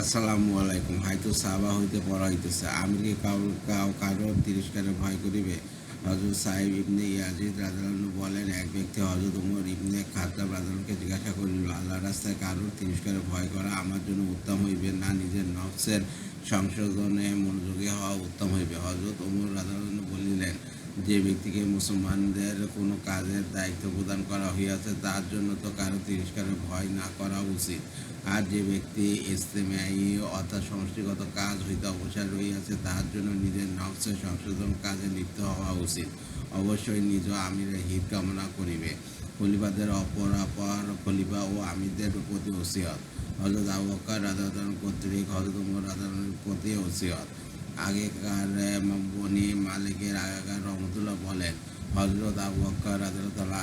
আসসালামু আলাইকুম হয়তো সাবা হইতে পড়া হইতেছে। আমি কি কাউ কারোর তিরস্কারে ভয় করিবে? হজরত সাহেব ইবনে ইয়াজিদ রাজানু বলেন, এক ব্যক্তি হজরত উমর ইবনে খাত্তাব রাজানুকে জিজ্ঞাসা করিল আল্লাহ রাস্তায় কারোর তিরস্কারে ভয় করা আমার জন্য উত্তম হইবে না? নিজের নফসের সংশোধনে মনোযোগী হওয়া উত্তম হইবে? হজরত উমর রাজানু বলিলেন যে ব্যক্তিকে মুসলমানদের কোনো কাজের দায়িত্ব প্রদান করা হইয়াছে, তার জন্য তো কারও তিরস্কারের ভয় না করা উচিত। আর যে ব্যক্তি ইস্তেমাই অর্থাৎ সমষ্টিগত কাজ হইতে অবসর রইয়াছে তার জন্য নিজের নকশের সংশোধন কাজে লিপ্ত হওয়া উচিত। অবশ্যই নিজ আমিরের হিত কামনা করিবে। খলিফাদের অপর অপর খলিফা ও আমিরদের প্রতি ওসিয়ত। হজরত আবু বকর রাজাদান কর্তৃক হজরত উমর রাজাদানের প্রতি ওসিয়ত। আগেকার বনি মালিকের আগেকার রহমতুল্লাহ বলেন হজরত আবু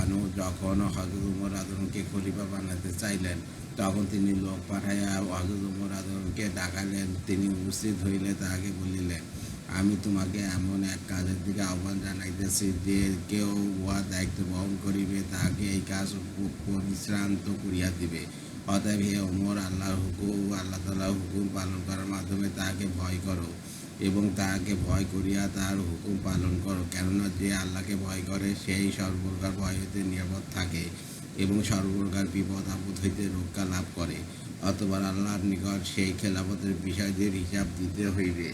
আনু যখন হজরত উমর রাজানকে খলিফা বানাতে চাইলেন, তখন তিনি লোক পাঠাইয়া হজরত উমর রাজানকে ডাকালেন। তিনি উপস্থিত হইলে তাহাকে বলিলেন, আমি তোমাকে এমন এক কাজের দিকে আহ্বান জানাইতেছি যে কেউ উহা দায়িত্ব বহন করিবে, তাহাকে এই কাজ পরিশ্রান্ত করিয়া দিবে। অতএব হে ওমর আল্লাহর হুকুম, আল্লাহ তালার হুকুম পালন করার মাধ্যমে তাহাকে ভয় করো। এবং তাহাকে ভয় করিয়া তার হুকুম পালন করো। কেননা যে আল্লাহকে ভয় করে, সেই সর্বপ্রকার ভয় হইতে নিরাপদ থাকে এবং সর্বপ্রকার বিপদ আপদ হইতে রক্ষা লাভ করে। অথবা আল্লাহর নিকট সেই খেলাপথের বিষয়দের হিসাব দিতে হইবে।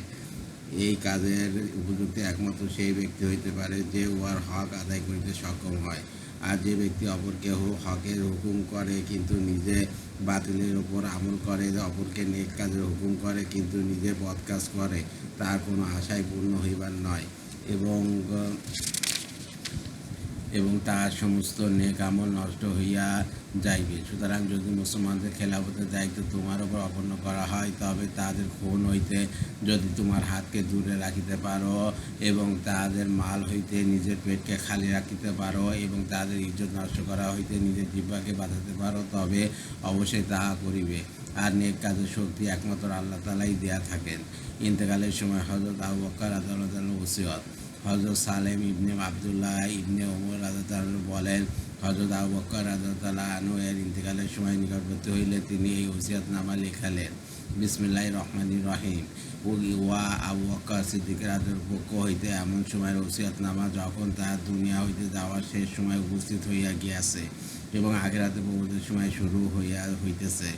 এই কাজের উপযুক্ত একমাত্র সেই ব্যক্তি হইতে পারে যে উহার হক আদায় করিতে সক্ষম হয়। আর যে ব্যক্তি অপরকে হকের হুকুম করে কিন্তু নিজে বাতিলের ওপর আমল করে অপরকে নেক কাজের হুকুম করে কিন্তু নিজে বদ কাজ করে তার কোনো আশায় পূর্ণ হইবার নয়। এবং এবং তার সমস্ত নেক আমল নষ্ট হইয়া যাইবে। সুতরাং যদি মুসলমানদের খেলাফতের দায়িত্ব তোমার উপর অপন্ন করা হয়, তবে তাদের খুন হইতে যদি তোমার হাতকে দূরে রাখিতে পারো এবং তাদের মাল হইতে নিজের পেটকে খালি রাখিতে পারো এবং তাদের ইজ্জত নষ্ট করা হইতে নিজের জিব্বাকে বাঁধাতে পারো, তবে অবশ্যই তাহা করিবে। আর নেক কাজের শক্তি একমাত্র আল্লাহ তালাই দেয়া থাকেন। ইন্তেকালের সময় হজরত আবু বক্কর আদালত ওসিয়ত। হজরত সালেম ইবনে আবদুল্লাহ ইবনে ওমর রাজাতাল বলেন হজরত আবু বক্কর রাজাতাল্লাহ আনু এর ইন্তেকালের সময় নিকটবর্তী হইলে তিনি এই ওসিয়াতনামা লেখালেন। বিসমিল্লাহ রহমান রহিম। ওয়া আবু বক্কর সিদ্দিক রাজের পক্ষ হইতে এমন সময়ের ওসিয়াতনামা যখন তার দুনিয়া হইতে যাওয়ার শেষ সময় উপস্থিত হইয়া গিয়াছে এবং আগের আগেরাতে প্রবোধের সময় শুরু হইয়া হইতেছে।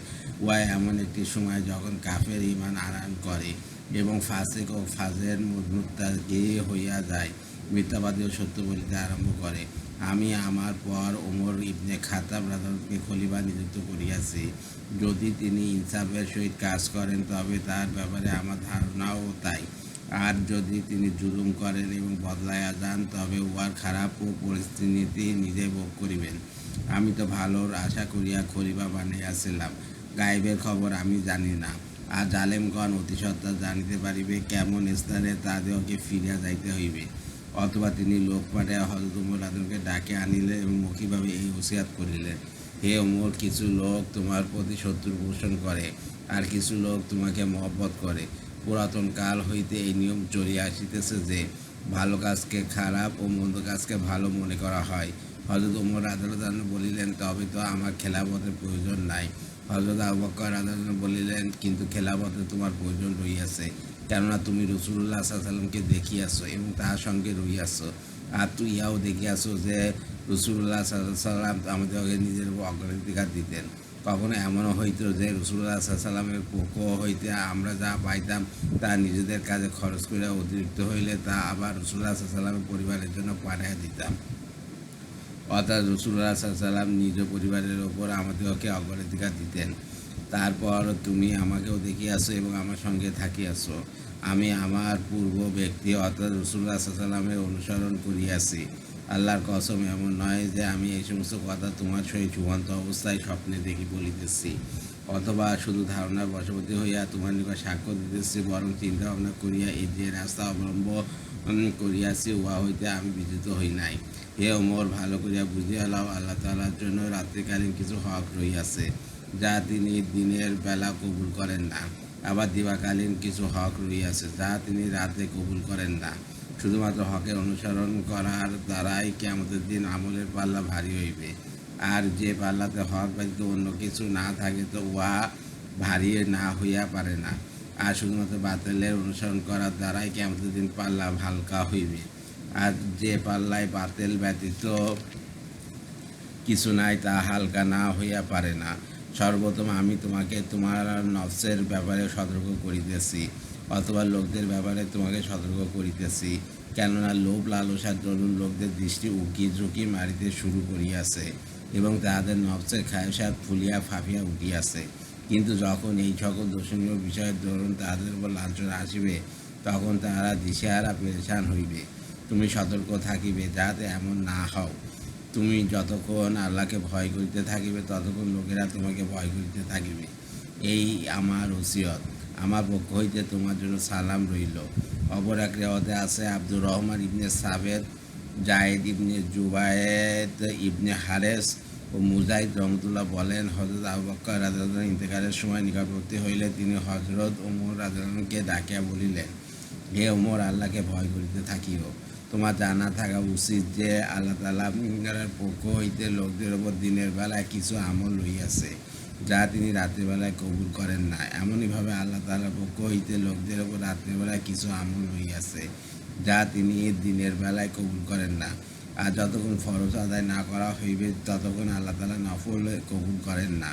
ওয়া এমন একটি সময় যখন কাফের ইমান আনান করে। এবং ফাসেক ও ফাজের মুত্তাকি হইয়া যায় মিথ্যাবাদী ও সত্য বলিতে আরম্ভ করে। আমি আমার পর ওমর ইবনে খাতাব রাজাকে খলিফা নিযুক্ত করিয়াছি। যদি তিনি ইনসাফের সহিত কাজ করেন, তবে তার ব্যাপারে আমার ধারণাও তাই। আর যদি তিনি জুলুম করেন এবং বদলাইয়া যান, তবে উহার খারাপ ও পরিস্থিতি নিজে ভোগ করিবেন। আমি তো ভালোর আশা করিয়া খলিফা বানাইয়াছিলাম। গায়েবের খবর আমি জানি না। আর জালেমগণ অতি সত্তা জানিতে পারিবে কেমন স্থানে তাদেরকে ফিরিয়া যাইতে হইবে। অথবা তিনি লোক পাঠাইয়া হজরত উমর আদমকে ডাকে আনিলেন এবং মৌখিকভাবে এই ওসিয়াত করিলেন, হে ওমর কিছু লোক তোমার প্রতি শত্রু পোষণ করে আর কিছু লোক তোমাকে মহব্বত করে। পুরাতন কাল হইতে এই নিয়ম চলিয়া আসিতেছে যে, ভালো কাজকে খারাপ ও মন্দ কাজকে ভালো মনে করা হয়। হজরত উমর আদালত বলিলেন, তবে তো আমার খেলাপথের প্রয়োজন নাই। হজরত আবু বকর আদালত বলিলেন, কিন্তু খেলাপথে তোমার প্রয়োজন রইয়াছে কেননা তুমি রসুল্লাহ সাল্লামকে দেখিয়াছো এবং তাহার সঙ্গে রইয়াছ আর তুই ইহাও দেখিয়াছো যে রসুল্লাহ সাল্লাম আমাদেরকে নিজের অগ্রাধিকার দিতেন। কখনো এমনও হইত যে রসুল্লাহ সাল্লামের পক্ষ হইতে আমরা যা পাইতাম, তা নিজেদের কাজে খরচ করে অতিরিক্ত হইলে তা আবার রসুল্লাহ সাল্লামের পরিবারের জন্য পাঠিয়ে দিতাম। অর্থাৎ রসুল্লাহ সাল্লাম নিজ পরিবারের ওপর আমাদেরকে অগ্রাধিকার দিতেন। তারপর তুমি আমাকেও দেখিয়াছো এবং আমার সঙ্গে থাকিয়াছো। আমি আমার পূর্ব ব্যক্তি অর্থাৎ রসুল্লাহ সাল্লামের অনুসরণ করিয়াছি। আল্লাহর কসম এমন নয় যে আমি এই সমস্ত কথা তোমার সহিত চূড়ান্ত অবস্থায় স্বপ্নে দেখি বলিতেছি। অথবা শুধু ধারণার বশবর্তী হইয়া তোমার নিকট সাক্ষ্য দিতেছি, বরং চিন্তা ভাবনা করিয়া এই যে রাস্তা অবলম্বন করিয়াছি, উহা হইতে আমি বিজিত হই নাই। হে ওমর, ভালো করিয়া বুঝিয়া লাও, আল্লাহ তালার জন্য রাত্রিকালীন কিছু হক রইয়াছে যা তিনি দিনের বেলা কবুল করেন না। আবার দিবাকালীন কিছু হক রইয়াছে যা তিনি রাতে কবুল করেন না। শুধুমাত্র হকের অনুসরণ করার দ্বারাই কেমতের দিন আমলের পাল্লা ভারী হইবে। আর যে পাল্লাতে হক ব্যতীত অন্য কিছু না থাকে তো উহা ভারী না হইয়া পারে না। আর শুধুমাত্র বাতিলের অনুসরণ করার দ্বারাই কেমন দিন পাল্লা হালকা হইবে। আর যে পাল্লায় বাতিল ব্যতীত কিছু নাই, তা হালকা না হইয়া পারে না। সর্বপ্রথম আমি তোমাকে তোমার নফসের ব্যাপারে সতর্ক করিতেছি, অথবা লোকদের ব্যাপারে তোমাকে সতর্ক করিতেছি, কেননা লোভ লালসার দরুন লোকদের দৃষ্টি উকি ঝুঁকি মারিতে শুরু করিয়াছে এবং তাহাদের নফসের খায়সাত ফুলিয়া ফাঁপিয়া উঠিয়াছে। কিন্তু যখন এই সকল দর্শনীয় বিষয়ের দরুন তাহাদের উপর লাঞ্ছনা আসিবে, তখন তাহারা দিশেহারা পেরেশান হইবে। তুমি সতর্ক থাকিবে, যাতে এমন না হও। তুমি যতক্ষণ আল্লাহকে ভয় করিতে থাকিবে, ততক্ষণ লোকেরা তোমাকে ভয় করিতে থাকিবে। এই আমার ওসিয়ত। আমার পক্ষ হইতে তোমার জন্য সালাম রইল। অপর এক রেওয়াতে আছে আব্দুর রহমান ইবনে সাবেদ, জায়েদ ইবনে জুবায়েদ ইবনে হারেস ও মুজাহিদ রহমতুল্লাহ বলেন হজরত আবু বক্কর রাজন ইন্তেকালের সময় নিকটবর্তী হইলে তিনি হজরত ওমর রাজনকে ডাকিয়া বলিলেন, হে ওমর, আল্লাহকে ভয় করিতে থাকিও। তোমার জানা থাকা উচিত যে আল্লাহ তালা পক্ষ হইতে লোকদের ওপর দিনের বেলায় কিছু আমল লইয়াছে যা তিনি রাত্রিবেলায় কবুল করেন না এমনইভাবে আল্লাহ তালার পক্ষ হইতে লোকদের ওপর রাত্রিবেলায় কিছু আমল লইয়াছে যা তিনি দিনের বেলায় কবুল করেন না। আর যতক্ষণ ফরজ আদায় না করা হইবে, ততক্ষণ আল্লাহ তালা নফল কবুল করেন না।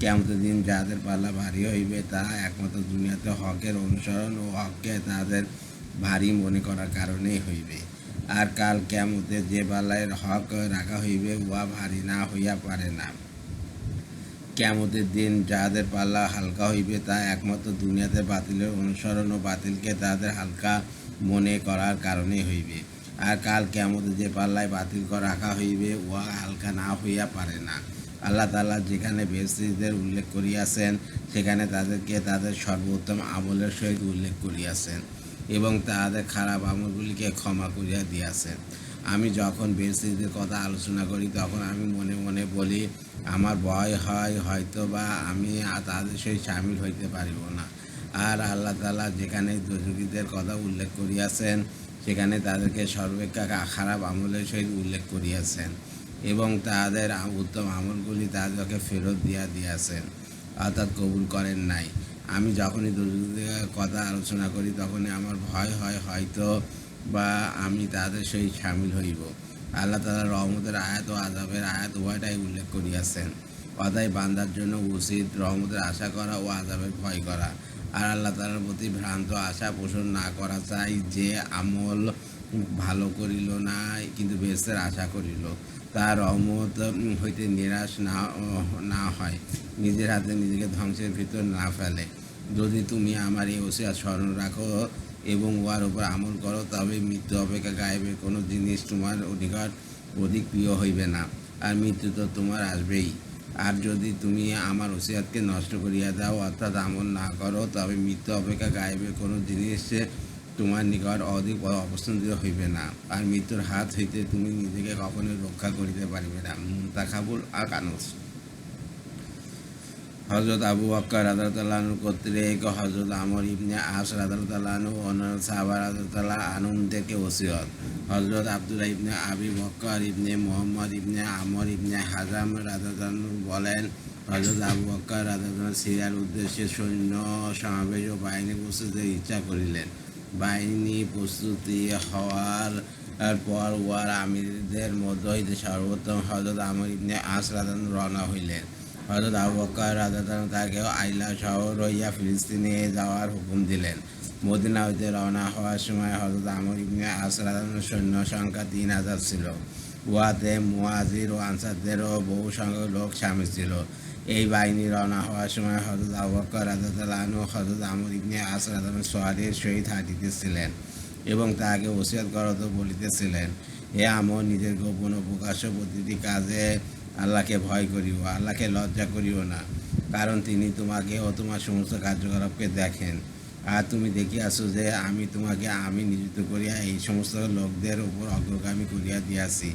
কেমন দিন যাদের পাল্লা ভারী হইবে, তারা একমাত্র দুনিয়াতে হকের অনুসরণ ও হককে তাদের ভারী মনে করার কারণেই হইবে। আর কাল কেমতে যে পাল্লায় হক রাখা হইবে, উহা ভারী না হইয়া পারে না। কেমতের দিন যাদের পাল্লা হালকা হইবে, তা একমাত্র দুনিয়াতে বাতিলের অনুসরণ ও বাতিলকে তাদের হালকা মনে করার কারণে হইবে। আর কাল কেমতে যে পাল্লায় বাতিল করে রাখা হইবে, উহা হালকা না হইয়া পারে না। আল্লাহ তাআলা যেখানে বেহস্তিদের উল্লেখ করিয়াছেন, সেখানে তাদেরকে তাদের সর্বোত্তম আমলের সহিত উল্লেখ করিয়াছেন। এবং তাহাদের খারাপ আমলগুলিকে ক্ষমা করিয়া দিয়াছেন। আমি যখন বেহস্তিদের কথা আলোচনা করি, তখন আমি মনে মনে বলি, আমার ভয় হয় হয়তো বা আমি তাদের সহিত সামিল হইতে পারিব না। আর আল্লাহ তালা যেখানে দোজকীদের কথা উল্লেখ করিয়াছেন, সেখানে তাদেরকে সর্বেক্ষা খারাপ আমলের সহিত উল্লেখ করিয়াছেন এবং তাদের উত্তম আমলগুলি তাদেরকে ফেরত দিয়া দিয়াছেন, অর্থাৎ কবুল করেন নাই। আমি যখনই দুর্যোগের কথা আলোচনা করি, তখনই আমার ভয় হয় হয়তো বা আমি তাদের সেই সামিল হইব। আল্লাহ তালা রহমতের আয়াত ও আজাবের আয়াত উভয়টাই উল্লেখ করিয়াছেন। অতএব বান্দার জন্য উচিত রহমতের আশা করা ও আজাবের ভয় করা। আর আল্লাহ তালার প্রতি ভ্রান্ত আশা পোষণ না করা চাই যে আমল ভালো করিল না, কিন্তু বেশের আশা করিল। তার উম, হইতে নিরাশ না না হয়। নিজের হাতে নিজেকে ধ্বংসের ভিতর না ফেলে। যদি তুমি আমার এই ওসিয়া স্মরণ রাখো এবং উহার উপর আমল করো তবে মৃত্যু অপেক্ষা গায়েবের কোনো জিনিস তোমার নিকট অধিক প্রিয় হইবে না আর মৃত্যু তো তোমার আসবেই। আর যদি তুমি আমার ওসিয়াতকে নষ্ট করিয়া দাও অর্থাৎ আমল না করো তবে মৃত্যু অপেক্ষা গায়েবের কোনো জিনিস তোমার নিকট অধিক অপছন্দিত হইবে না। আর মৃত্যুর হাত হইতে তুমি নিজেকে কখনোই রক্ষা করিতে পারিবে না। মুন্তাখাবুল আর কানুস হজরত আবু বক্কর রাদাতাল্লাহর কর্তৃক হজরত আমর ইবনে আস রাদাতাল্লাহনু অন্যান্য সাহাবা রাদাতাল্লাহ আনন্দকে ওসিয়ত। হজরত আবদুল্লাহ ইবনে আবি বক্কর ইবনে মোহাম্মদ ইবনে আমর ইবনে হাজাম রাদাতাল্লাহু বলেন হজরত আবু বক্কর রাদাতাল্লাহ সিরিয়ার উদ্দেশ্যে সৈন্য, সমাবেশ ও বাহিনী প্রস্তুতির ইচ্ছা করিলেন। বাহিনী প্রস্তুতি হওয়ার পর ওয়ার আমিরদের মধ্য হইতে সর্বোত্তম হজরত আমর ইবনে আস রাদান রওনা হইলেন। হজরত আবু বক্কর রাজাতান তাকে আইলা শহর হইয়া ফিলিস্তিনে যাওয়ার হুকুম দিলেন। মদিনা হইতে রওনা হওয়ার সময় হজরত আমর ইবনে আসরাদানের সৈন্য সংখ্যা তিন হাজার ছিল। উহাতে মুয়াজির ও আনসারদেরও বহু সংখ্যক লোক সামিল ছিল। এই বাহিনী রওনা হওয়ার সময় হজরত আবু বক্কর রাজাতালানু হজরত আমর ইবনে আসরাদানের সোয়ারের সহিত হাঁটিতেছিলেন এবং তাহাকে ওসিয়ত করত বলিতেছিলেন এ আমর, নিজের গোপন ও প্রকাশ্য প্রতিটি কাজে আল্লাহকে ভয় করিও, আল্লাহকে লজ্জা করিও না, কারণ তিনি তোমাকে ও তোমার সমস্ত কার্যকলাপকে দেখেন। আর তুমি দেখিয়াছো যে আমি তোমাকে আমি নিযুক্ত করিয়া এই সমস্ত লোকদের উপর অগ্রগামী করিয়া দিয়াছি।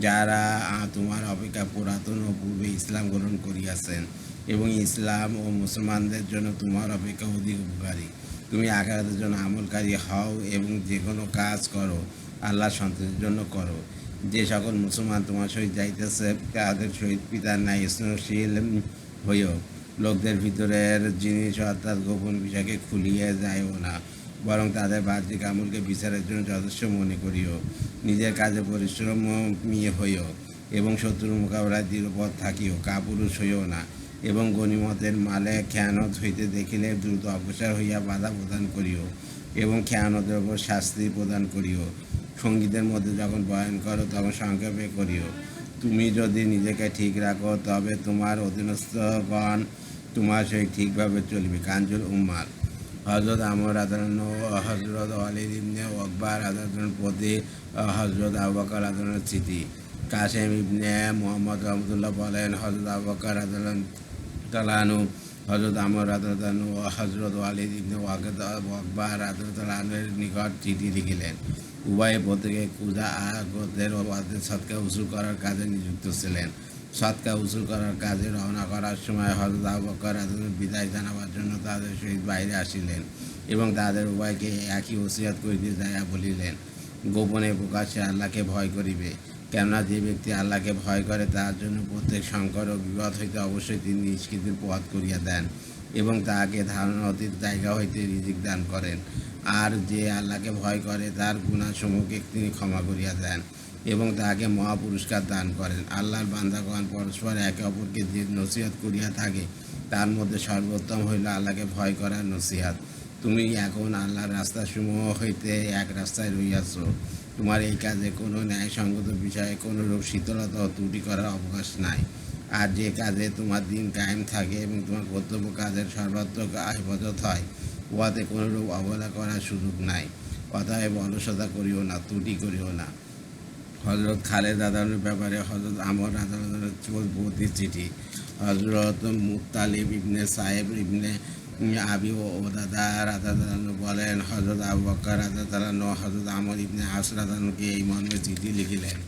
যারা তোমার অপেক্ষা পুরাতন ও পূর্বে ইসলাম গ্রহণ করিয়াছেন এবং ইসলাম ও মুসলমানদের জন্য তোমার অপেক্ষা অধিক উপকারী। তুমি আঘাতের জন্য আমলকারী হও এবং যে কোনো কাজ করো আল্লাহ সন্তোষের জন্য করো। যে সকল মুসলমান তোমার সহিত যাইতেছে, তাদের সহিত পিতার ন্যায় স্নেহশীল হইও। লোকদের ভিতরের জিনিস অর্থাৎ গোপন বিষয়কে খুলিয়ে যায়ও না। বরং তাদের বাহ্যিক আমলকে বিচারের জন্য যথেষ্ট মনে করিও। নিজের কাজে পরিশ্রম হইও এবং শত্রুর মোকাবেলায় দৃঢ়পদ থাকিও, কাপুরুষ হইও না এবং গণিমতের মালে খেয়ানত হইতে দেখিলে দ্রুত অগ্রসর হইয়া বাধা প্রদান করিও এবং খেয়ানতের উপর শাস্তি প্রদান করিও। সঙ্গীতের মধ্যে যখন বয়ন করো তখন সংক্ষেপে করিও, তুমি যদি নিজেকে ঠিক রাখো, তবে তোমার অধীনস্থগণ তোমার সহিত ঠিকভাবে চলবে। কাঞ্জুল উম্মার হজরত আমর আদালন হজরত আলী ইবনে আকবর আদালন প্রতি হজরত আবাকার আদালনের স্মৃতি। কাসেম ইবনে মোহাম্মদ রহমতুল্লাহ বলেন হজরত আবাকার আদালন তালানু হজরত আমর আদালতানু ও হজরত ওয়ালিদ ইবনে আকবর আদালতালের নিকট চিঠি লিখিলেন। উভয়ে প্রত্যেকে কুজা ওবাদের সৎকা উসুল করার কাজে নিযুক্ত ছিলেন। সৎকা উসুল করার কাজে রওনা করার সময় হজরত আবকর বিদায় জানাবার জন্য তাদের সহিত বাইরে আসিলেন এবং তাদের উভয়কে একই ওসিয়াত করিতে যাইয়া বলিলেন, গোপনে প্রকাশ্যে আল্লাহকে ভয় করিবে। কেননা যে ব্যক্তি আল্লাহকে ভয় করে তার জন্য প্রত্যেক সংকট ও বিপদ হইতে অবশ্যই তিনি নিষ্কৃতির পথ করিয়া দেন এবং তাহাকে ধারণা অতীত জায়গা হইতে রিজিক দান করেন। আর যে আল্লাহকে ভয় করে, তার গুণাসমূহকে তিনি ক্ষমা করিয়া দেন। এবং তাহাকে মহাপুরস্কার দান করেন। আল্লাহর বান্দাগণ পরস্পর একে অপরকে যে নসিহত করিয়া থাকে, তার মধ্যে সর্বোত্তম হইল আল্লাহকে ভয় করার নসিহাত। তুমি এখন আল্লাহর রাস্তাসমূহ হইতে এক রাস্তায় রইয়াছ তোমার এই কাজে কোনো ন্যায়সঙ্গত বিষয়ে কোনো রূপ শীতলতা ও ত্রুটি করার অবকাশ নাই। আর যে কাজে তোমার দিন কায়েম থাকে এবং তোমার কর্তব্য কাজের সর্বাত্মক হেফাজত হয়, উহাতে কোনোরূপ অবহেলা করার সুযোগ নাই। অতএব অলসতা করিও না, ত্রুটি করিও না। হজরত খালেদ আদালতের ব্যাপারে হজরত আমর আদালতের চৌধুরী চিঠি। হজরত মুতালিব ইবনে সাহেব ইবনে আবি ও দাদা রাদাদানু বলেন, হজরত আবু বক্কর রাদাদানু হজরত আমর ইবনে আস রাদানুকে এই মর্মে চিঠি লিখিলেন।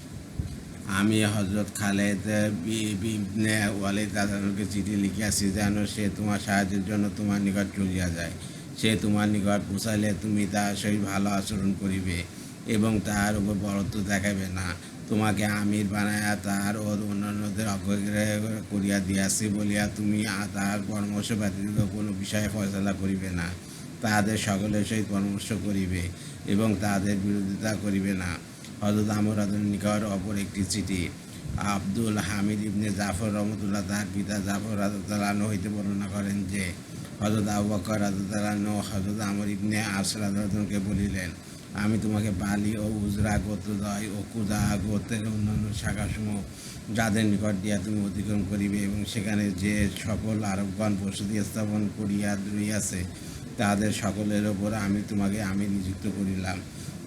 আমি হজরত খালেদ ইবনে ওয়ালিদ রাদানুকে চিঠি লিখিয়াছি, যেন সে তোমার সাহায্যের জন্য তোমার নিকট চলিয়া যায়। সে তোমার নিকট পৌঁছাইলে তুমি তার সহিত ভালো আচরণ করিবে। এবং তার উপর বরত্ব দেখাবে না। তোমাকে আমির বানায়া তার ও অন্যান্যদের অগ্রগ্রহ করিয়া দিয়াছি বলিয়া তুমি তাহার পরামর্শ ব্যতীত কোনো বিষয়ে ফয়সলা করিবে না। তাহাদের সকলের সহিত পরামর্শ করিবে এবং তাহাদের বিরোধিতা করিবে না। হজরত আমর নিকট অপর একটি চিঠি। আব্দুল হামিদ ইবনে জাফর রহমতুল্লাহ তার পিতা জাফর রাজতালানো হইতে বর্ণনা করেন যে হজরত আবু বকর রাজতালানো হজরত আমর ইবনে আস রাজকে বলিলেন আমি তোমাকে বালি ও উজরা গোত্রদয় ও কুদা গোত্রের অন্যান্য শাখাসমূহ যাদের নিকট দিয়া তুমি অতিক্রম করিবে এবং সেখানে যে সকল আরবগণ বসতি স্থাপন করিয়া রইয়াছে তাদের সকলের ওপর আমি তোমাকে, আমি নিযুক্ত করিলাম।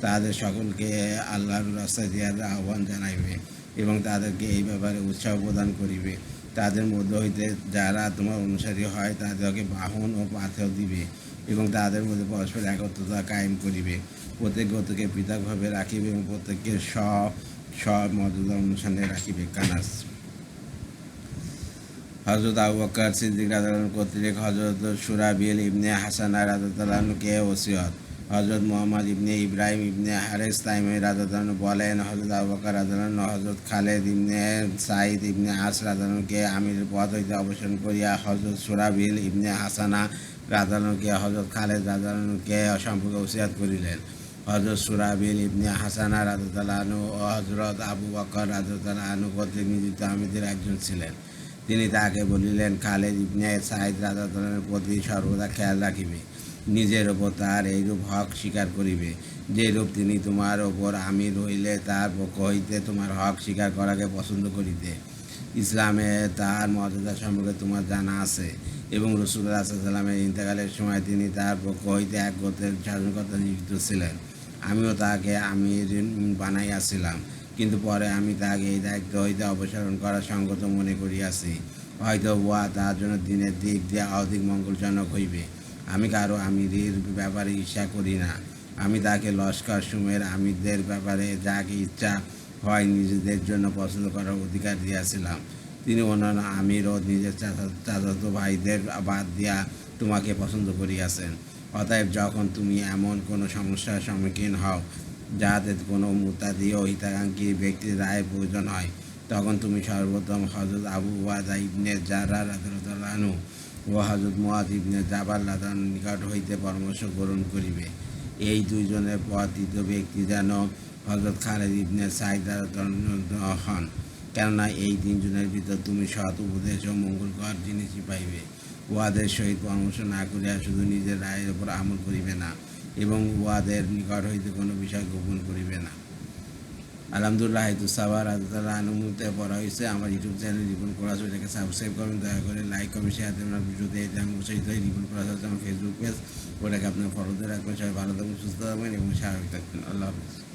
তাদের সকলকে আল্লাহর রাস্তায় দেওয়ার আহ্বান জানাইবে এবং তাদেরকে এই ব্যাপারে উৎসাহ প্রদান করিবে। তাদের মধ্য হইতে যারা তোমার অনুসারী হয়, তাদেরকে বাহন ও পাথেও দিবে। এবং তাদের মধ্যে পরস্পর একত্রতা কায়েম করিবে। প্রত্যেক গতকে পৃথকভাবে রাখিবে এবং প্রত্যেককে স্ব মর্যাদা অনুষ্ঠানে রাখিবে, কানাস। হজরত আবু বকর সিদ্দিক রাজালান কর্তৃক হজরত সুরাবিল ইবনে হাসানা রাজাতালানুকে ওসিয়ত। হজরত মোহাম্মদ ইবনে ইব্রাহিম ইবনে হারেস তাইমি রাজাতালানু বলেন হজরত আবু বকর রাজালানু হজরত খালেদ ইবনে সাইদ ইবনে আস রাজানুকে আমির পদ হইতে অবসান করিয়া হজরত সুরাবিল ইবনে হাসানা রাজানুকে হজরত খালেদ রাজানুকে সম্পর্কে ওসিয়াত করিলেন। হজরত সুরাবিল ইবনে হাসানা রাজাতালানু ও হজরত আবু বকর রাজাতালানু কর্তৃক নিযুক্ত আমিদের একজন ছিলেন। তিনি তাকে বলিলেন, খালেদ ইবনে সাইদ রাজাতনের প্রতি সর্বদা খেয়াল রাখিবে। নিজের ওপর তার এইরূপ হক স্বীকার করিবে। যেরূপ তিনি তোমার ওপর আমির হইলে তার পক্ষ হইতে তোমার হক স্বীকার করাকে পছন্দ করিতে। ইসলামে তার মর্যাদা সম্পর্কে তোমার জানা আছে। এবং রসুল্লাহ সাল্লামের ইন্তেকালের সময় তিনি তার পক্ষ হইতে এক গোত্রের শাসনকর্তা নিযুক্ত ছিলেন। আমিও তাকে আমির বানাইয়াছিলাম। কিন্তু পরে আমি তাকে এই দায়িত্ব হইতে অপসারণ করা সঙ্গত মনে করিয়াছি। হয়তো উহা তার জন্য দিনের দিক দিয়ে অধিক মঙ্গলজনক হইবে। আমি কারও আমিরের ব্যাপারে ঈর্ষা করি না। আমি তাকে লস্কর, সুমের আমিরদের ব্যাপারে যাকে ইচ্ছা হয় নিজেদের জন্য পছন্দ করার অধিকার দিয়াছিলাম। তিনি অন্যান্য আমির ও নিজের চাচা- চাচাতো ভাইদের বাদ দিয়া তোমাকে পছন্দ করিয়াছেন। অতএব যখন তুমি এমন কোনো সমস্যার সম্মুখীন হও, যাতে কোনো মুতাদি ও হিতাকাঙ্ক্ষী ব্যক্তির রায়ের প্রয়োজন হয়, তখন তুমি সর্বোত্তম হজরত আবু ওয়াদা ইবনে জারা ও হজরত মুয়াদ ইবনে জাবাল লাদান নিকট হইতে পরামর্শ গ্রহণ করিবে। এই দুইজনের পর ব্যক্তি যেন হজরত খালেদ ইবনে সাইদ হন। কেননা এই তিনজনের ভিতর তুমি সৎ উপদেশ ও মঙ্গলকর জিনিসই পাইবে। উহাদের সহিত পরামর্শ না করিয়া শুধু নিজের রায়ের উপর আমল করিবে না, এবং উহাদের নিকট হইতে কোনো বিষয় গোপন করিবে না। আলহামদুলিল্লাহ হাইতু সাবার আদাল্লাহ আনুমুতে পড়া হয়েছে। আমার ইউটিউব চ্যানেল রিপন করা আছে এটাকে সাবস্ক্রাইব করুন দয়া করে লাইক কমেন্ট শেয়ার দেবেন। ভিডিওতে এই আমি উৎসাহিত হয়ে রিপোর্ট করা আছে আমার ফেসবুক পেজ ওটাকে আপনার ফলোতে রাখবেন। সবাই ভালো থাকবেন, সুস্থ থাকবেন এবং স্বাভাবিক থাকবেন। আল্লাহ হাফিজ।